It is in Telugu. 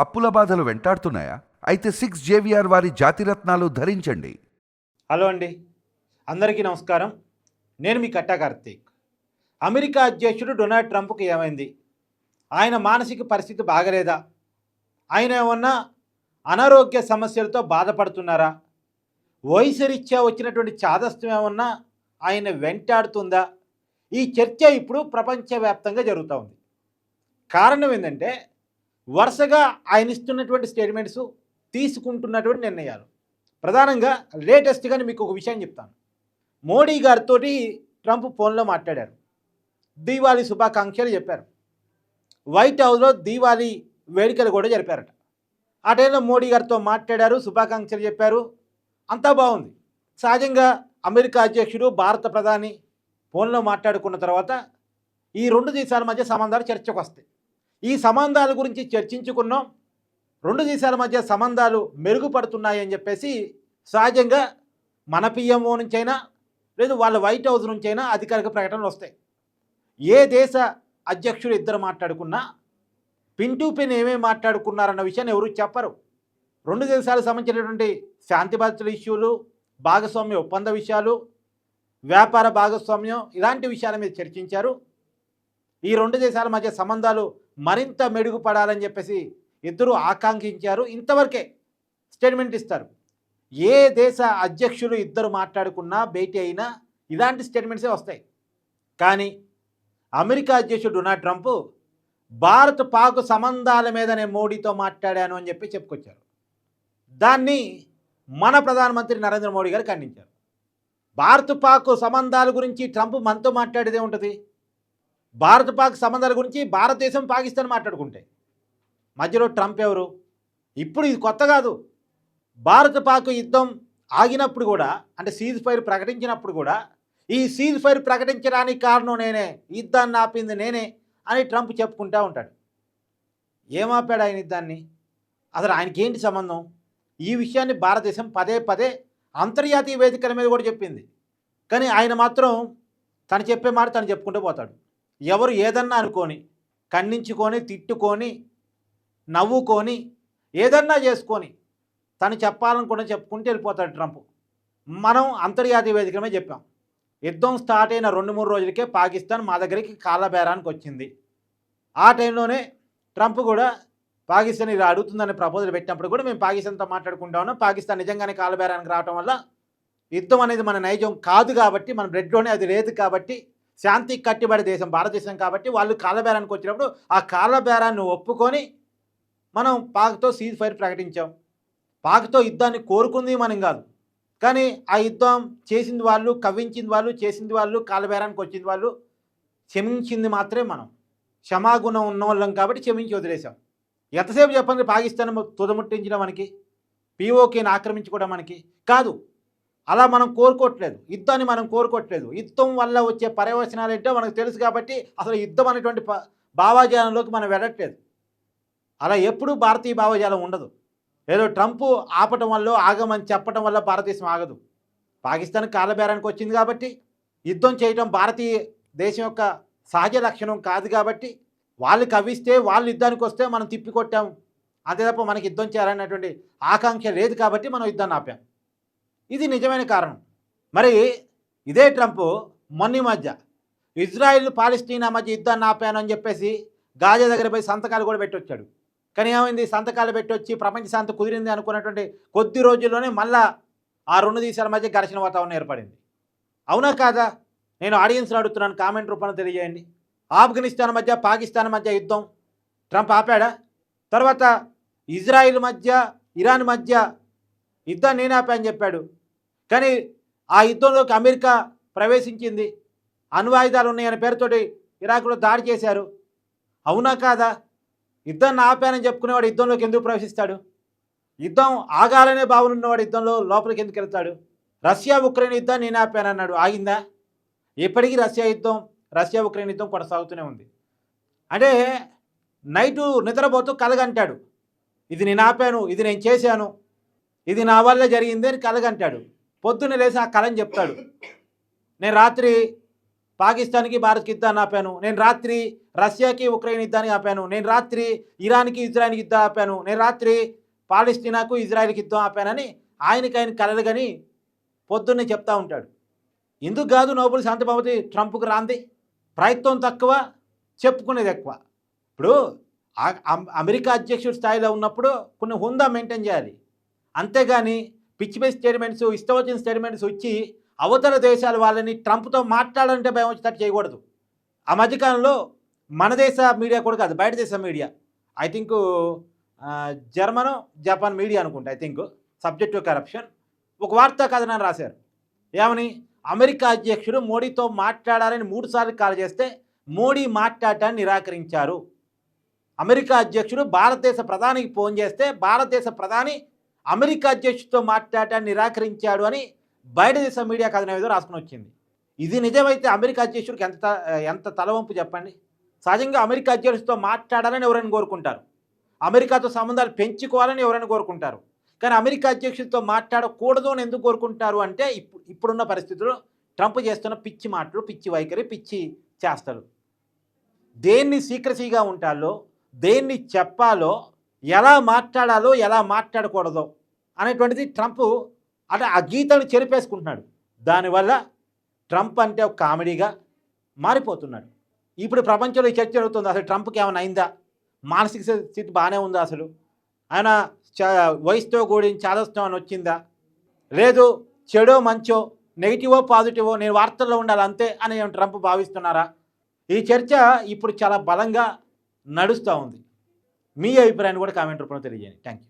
అప్పుల బాధలు వెంటాడుతున్నాయా? అయితే సిక్స్ జేవిఆర్ వారి జాతిరత్నాలు ధరించండి. హలో అండి. అందరికీ నమస్కారం. నేను మీ కట్టా కార్తీక్. అమెరికా అధ్యక్షుడు డొనాల్డ్ ట్రంప్కి ఏమైంది? ఆయన మానసిక పరిస్థితి బాగలేదా? ఆయన ఏమన్నా అనారోగ్య సమస్యలతో బాధపడుతున్నారా? వయసు రీత్యా వచ్చినటువంటి చాదస్తం ఏమన్నా ఆయన వెంటాడుతుందా? ఈ చర్చ ఇప్పుడు ప్రపంచవ్యాప్తంగా జరుగుతూ ఉంది. కారణం ఏంటంటే వరుసగా ఆయన ఇస్తున్నటువంటి స్టేట్మెంట్స్ తీసుకుంటున్నటువంటి నిర్ణయాలు. ప్రధానంగా లేటెస్ట్గా మీకు ఒక విషయం చెప్తాను. మోడీ గారితో ట్రంప్ ఫోన్లో మాట్లాడారు. దీవాళీ శుభాకాంక్షలు చెప్పారు. వైట్ హౌస్లో దీవాళీ వేడుకలు కూడా జరిపారట. ఆ టైంలో మోడీ గారితో మాట్లాడారు శుభాకాంక్షలు చెప్పారు. అంతా బాగుంది. సహజంగా అమెరికా అధ్యక్షుడు భారత ప్రధాని ఫోన్లో మాట్లాడుకున్న తర్వాత ఈ రెండు దేశాల మధ్య సంబంధాలు చర్చకు వస్తాయి. ఈ సంబంధాల గురించి చర్చించుకున్నాం. రెండు దేశాల మధ్య సంబంధాలు మెరుగుపడుతున్నాయని చెప్పేసి సహజంగా మన పిఎంఓ నుంచైనా లేదు వాళ్ళ వైట్ హౌస్ నుంచైనా అధికారిక ప్రకటనలు వస్తాయి. ఏ దేశ అధ్యక్షుడు ఇద్దరు మాట్లాడుకున్నా పిన్ టు పిన్ ఏమేమి మాట్లాడుకున్నారన్న విషయాన్ని ఎవరు చెప్పరు. రెండు దేశాలకు సంబంధించినటువంటి శాంతి భద్రతల ఇష్యూలు భాగస్వామ్య ఒప్పంద విషయాలు వ్యాపార భాగస్వామ్యం ఇలాంటి విషయాల మీద చర్చించారు. ఈ రెండు దేశాల మధ్య సంబంధాలు మరింత మెరుగుపడాలని చెప్పేసి ఇద్దరు ఆకాంక్షించారు. ఇంతవరకే స్టేట్మెంట్ ఇస్తారు. ఏ దేశ అధ్యక్షులు ఇద్దరు మాట్లాడుకున్నా భేటీ అయినా ఇలాంటి స్టేట్మెంట్సే వస్తాయి. కానీ అమెరికా అధ్యక్షుడు డొనాల్డ్ ట్రంప్ భారత్ పాక్ సంబంధాల మీద నేను మోడీతో మాట్లాడాను అని చెప్పి చెప్పుకొచ్చారు. దాన్ని మన ప్రధానమంత్రి నరేంద్ర మోడీ గారు ఖండించారు. భారత్ పాక్ సంబంధాల గురించి ట్రంప్ మనతో మాట్లాడేదే ఉంటుంది. భారత్ పాక్ సంబంధాల గురించి భారతదేశం పాకిస్తాన్ మాట్లాడుకుంటే. మధ్యలో ట్రంప్ ఎవరు? ఇప్పుడు ఇది కొత్త కాదు. భారత పాక్ యుద్ధం ఆగినప్పుడు కూడా అంటే సీజ్ ఫైర్ ప్రకటించినప్పుడు కూడా ఈ సీజ్ ఫైర్ ప్రకటించడానికి కారణం నేనే యుద్ధాన్ని ఆపింది నేనే అని ట్రంప్ చెప్పుకుంటూ ఉంటాడు. ఏమాపాడు ఆయన యుద్ధాన్ని? అసలు ఆయనకి ఏంటి సంబంధం? ఈ విషయాన్ని భారతదేశం పదే పదే అంతర్జాతీయ వేదికల మీద కూడా చెప్పింది. కానీ ఆయన మాత్రం తను చెప్పే మాట తను చెప్పుకుంటూ పోతాడు. ఎవరు ఏదన్నా అనుకొని ఖండించుకొని తిట్టుకొని నవ్వుకొని ఏదన్నా చేసుకొని తను చెప్పాలనుకుని చెప్పుకుంటూ వెళ్ళిపోతాడు ట్రంప్. మనం అంతర్జాతీయ వేదికమే చెప్పాం. యుద్ధం స్టార్ట్ అయిన రెండు మూడు రోజులకే పాకిస్తాన్ మా దగ్గరికి కాలబేరానికి వచ్చింది. ఆ టైంలోనే ట్రంప్ కూడా పాకిస్తాన్ ఇలా అడుగుతుందని ప్రపోజల్ పెట్టినప్పుడు కూడా మేము పాకిస్తాన్తో మాట్లాడుకుంటా ఉన్నాం. పాకిస్తాన్ నిజంగానే కాలబేరానికి రావడం వల్ల యుద్ధం అనేది మన నైజం కాదు కాబట్టి మన బ్లడ్లోనే అది లేదు కాబట్టి శాంతికి కట్టుబడి దేశం భారతదేశం కాబట్టి వాళ్ళు కాలబేరానికి వచ్చినప్పుడు ఆ కాలబేరాన్ని ఒప్పుకొని మనం పాక్తో సీజ్ ఫైర్ ప్రకటించాం. పాక్తో యుద్ధాన్ని కోరుకుంది మనం కాదు. కానీ ఆ యుద్ధం చేసింది వాళ్ళు కవ్వించింది వాళ్ళు చేసింది వాళ్ళు కాలబేరానికి వచ్చింది వాళ్ళు క్షమించింది మాత్రమే మనం. క్షమాగుణం ఉన్న వాళ్ళం కాబట్టి క్షమించి వదిలేసాం ఎంతసేపు చెప్పండి పాకిస్తాన్ తుదముట్టించడం మనకి? పీఓకేని ఆక్రమించుకోవడం మనకి? కాదు. అలా మనం కోరుకోవట్లేదు. యుద్ధాన్ని మనం కోరుకోవట్లేదు. యుద్ధం వల్ల వచ్చే పర్యవచనాలు ఏంటో మనకు తెలుసు కాబట్టి అసలు యుద్ధం అనేటువంటి ప- భావాజాలంలోకి మనం వెళ్ళట్లేదు. అలా ఎప్పుడూ భారతీయ భావజాలం ఉండదు. ఏదో ట్రంప్ ఆపటం వల్ల ఆగమని చెప్పటం వల్ల భారతదేశం ఆగదు. పాకిస్తాన్ కాలబేరానికి వచ్చింది కాబట్టి యుద్ధం చేయటం భారతీయ దేశం యొక్క సహజ లక్షణం కాదు కాబట్టి వాళ్ళు కవిస్తే వాళ్ళు యుద్ధానికి వస్తే మనం తిప్పికొట్టాం అంతే తప్ప మనకి యుద్ధం చేయాలనేటువంటి ఆకాంక్ష లేదు కాబట్టి మనం యుద్ధాన్ని ఆపాం. ఇది నిజమైన కారణం. మరి ఇదే ట్రంప్ మొన్న మధ్య ఇజ్రాయిల్ పాలిస్టీనా మధ్య యుద్ధాన్ని ఆపాను అని చెప్పేసి గాజా దగ్గర పోయి సంతకాలు కూడా పెట్టొచ్చాడు. కానీ ఏమైంది? సంతకాలు పెట్టొచ్చి ప్రపంచ శాంతి కుదిరింది అనుకున్నటువంటి కొద్ది రోజుల్లోనే మళ్ళా ఆ రెండు దేశాల మధ్య ఘర్షణ వాతావరణం ఏర్పడింది. అవునా కాదా? నేను ఆడియన్స్ని అడుగుతున్నాను కామెంట్ రూపంలో తెలియజేయండి. ఆఫ్ఘనిస్తాన్ మధ్య పాకిస్తాన్ మధ్య యుద్ధం ట్రంప్ ఆపాడా? తర్వాత ఇజ్రాయిల్ మధ్య ఇరాన్ మధ్య యుద్ధాన్ని నేను ఆపా అని చెప్పాడు. కానీ ఆ యుద్ధంలోకి అమెరికా ప్రవేశించింది. అణ్వాయుధాలు ఉన్నాయనే పేరుతోటి ఇరాక్లో దాడి చేశారు. అవునా కాదా? యుద్ధాన్ని ఆపానని చెప్పుకునేవాడు యుద్ధంలోకి ఎందుకు ప్రవేశిస్తాడు? యుద్ధం ఆగాలనే భావన ఉన్నవాడు యుద్ధంలో లోపలికి ఎందుకు వెళ్తాడు? రష్యా ఉక్రెయిన్ యుద్ధాన్ని నేను ఆపానన్నాడు. ఆగిందా? ఇప్పటికీ రష్యా యుద్ధం రష్యా ఉక్రెయిన్ యుద్ధం కొనసాగుతూనే ఉంది. అంటే నైటు నిద్రపోతూ కలగంటాడు. ఇది నేను ఆపాను ఇది నేను చేశాను ఇది నా వల్ల జరిగింది అని కలగంటాడు. పొద్దున్న లేచి ఆ కళని చెప్తాడు. నేను రాత్రి పాకిస్తాన్కి భారత్కి యుద్ధాన్ని ఆపాను. నేను రాత్రి రష్యాకి ఉక్రెయిన్ యుద్ధాన్ని ఆపాను. నేను రాత్రి ఇరాన్కి ఇజ్రాయెల్కి యుద్ధం ఆపాను. నేను రాత్రి పాలస్తీనాకు ఇజ్రాయెల్కి యుద్ధం ఆపానని ఆయనకి ఆయన కలలు కానీ పొద్దున్నే చెప్తా ఉంటాడు. ఎందుకు కాదు నోబుల్ శాంతి బహుమతి ట్రంప్కి రాంది? ప్రయత్నం తక్కువ చెప్పుకునేది ఎక్కువ. ఇప్పుడు అమెరికా అధ్యక్షుడి స్థాయిలో ఉన్నప్పుడు కొన్ని హుందా మెయింటైన్ చేయాలి. అంతేగాని పిచ్చి పిచ్చి స్టేట్మెంట్స్ ఇష్టం వచ్చిన స్టేట్మెంట్స్ వచ్చి అవతల దేశాల వాళ్ళని ట్రంప్తో మాట్లాడాలంటే భయం వచ్చేటట్టు చేయకూడదు. ఆ మధ్యకాలంలో మన దేశ మీడియా కూడా కాదు బయట దేశ media. I think German Japan media అనుకుంటా ఐ థింక్ సబ్జెక్ట్ కరప్షన్ ఒక వార్తా కథనాన్ని రాశారు. ఏమని? అమెరికా అధ్యక్షుడు మోడీతో మాట్లాడాలని మూడుసార్లు కాల్ చేస్తే మోడీ మాట్లాడటాన్ని నిరాకరించారు. అమెరికా అధ్యక్షుడు భారతదేశ ప్రధానికి ఫోన్ చేస్తే భారతదేశ ప్రధాని అమెరికా అధ్యక్షుడితో మాట్లాడటాన్ని నిరాకరించాడు అని బయట దేశ మీడియా కథనం ఏదో రాసుకుని వచ్చింది. ఇది నిజమైతే అమెరికా అధ్యక్షుడికి ఎంత ఎంత తలవంపు చెప్పండి? సహజంగా అమెరికా అధ్యక్షుడితో మాట్లాడాలని ఎవరైనా కోరుకుంటారు? అమెరికాతో సంబంధాలు పెంచుకోవాలని ఎవరైనా కోరుకుంటారు? కానీ అమెరికా అధ్యక్షుడితో మాట్లాడకూడదు అని ఎందుకు కోరుకుంటారు అంటే ఇప్పుడు ఇప్పుడున్న పరిస్థితుల్లో ట్రంప్ చేస్తున్న పిచ్చి మాటలు పిచ్చి వైఖరి పిచ్చి చేస్తారు దేన్ని సీక్రసీగా ఉంటాలో దేన్ని చెప్పాలో ఎలా మాట్లాడాలో ఎలా మాట్లాడకూడదో అనేటువంటిది ట్రంప్ అంటే ఆ గీతను చెరిపేసుకుంటున్నాడు. దానివల్ల ట్రంప్ అంటే ఒక కామెడీగా మారిపోతున్నాడు. ఇప్పుడు ప్రపంచంలో ఈ చర్చ జరుగుతుంది. అసలు ట్రంప్కి ఏమైనా అయిందా? మానసిక స్థితి బాగానే ఉందా అసలు? ఆయన చ- వయసుతో కూడిన చాదస్తం అని వచ్చిందా? లేదు చెడో మంచో నెగిటివో పాజిటివో నేను వార్తల్లో ఉండాలి అంతే అని ట్రంప్ భావిస్తున్నారా? ఈ చర్చ ఇప్పుడు చాలా బలంగా నడుస్తూ ఉంది. మీ అభిప్రాయాన్ని కూడా కామెంట్ రూపంలో తెలియజేయండి. Thank you